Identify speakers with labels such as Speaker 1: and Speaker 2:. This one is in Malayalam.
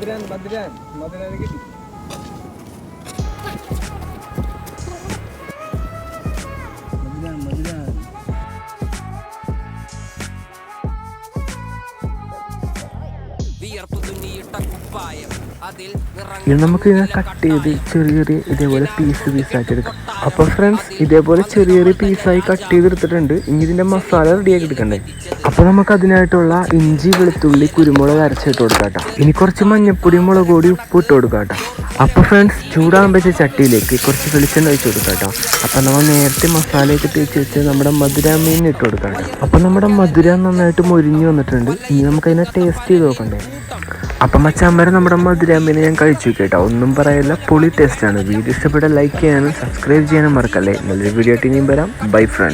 Speaker 1: മധുരാൻ മധുരാൻ. മധുരാൻ കിട്ടി. മധുരാൻ മധുരാൻ.
Speaker 2: ഇത് നമുക്ക് ഇങ്ങനെ കട്ട് ചെയ്ത് ചെറിയ ചെറിയ ഇതേപോലെ പീസ് പീസാക്കി എടുക്കാം. അപ്പോൾ ഫ്രണ്ട്സ് ഇതേപോലെ ചെറിയ ചെറിയ പീസായി കട്ട് ചെയ്തെടുത്തിട്ടുണ്ട്. ഇനി ഇതിന്റെ മസാല റെഡിയാക്കി എടുക്കണ്ടേ? അപ്പോൾ നമുക്ക് അതിനായിട്ടുള്ള ഇഞ്ചി വെളുത്തുള്ളി കുരുമുളക് അരച്ചിട്ട് കൊടുക്കാം ഇനി കുറച്ച് മഞ്ഞപ്പൊടി മുളക് പൊടി ഉപ്പ് ഇട്ട് കൊടുക്കാം അപ്പോൾ ഫ്രണ്ട്സ് ചൂടാകാൻ വെച്ച ചട്ടിയിലേക്ക് കുറച്ച് വെളിച്ചെണ്ണ ഒഴിച്ച് കൊടുക്കാം അപ്പോൾ നമ്മൾ നേരത്തെ മസാലയൊക്കെ തേച്ച് വെച്ച് നമ്മുടെ മധുര മീൻ ഇട്ട് കൊടുക്കാം അപ്പോൾ നമ്മുടെ മധുര നന്നായിട്ട് മൊരിഞ്ഞ് വന്നിട്ടുണ്ട്. ഇനി നമുക്ക് അതിനെ ടേസ്റ്റ് ചെയ്ത് നോക്കണ്ടേ. അപ്പം മച്ചാമ്മരെ നമ്മുടെ മധുരാമ്പിനെ ഞാൻ കഴിച്ചു കേട്ടോ. ഒന്നും പറയില്ല പൊളി ടേസ്റ്റാണ് വീഡിയോ ഇഷ്ടപ്പെട്ട ലൈക്ക് ചെയ്യാനും സബ്സ്ക്രൈബ് ചെയ്യാനും മറക്കല്ലേ. നല്ലൊരു വീഡിയോ ആയിട്ട് ഇനിയും വരാം. By front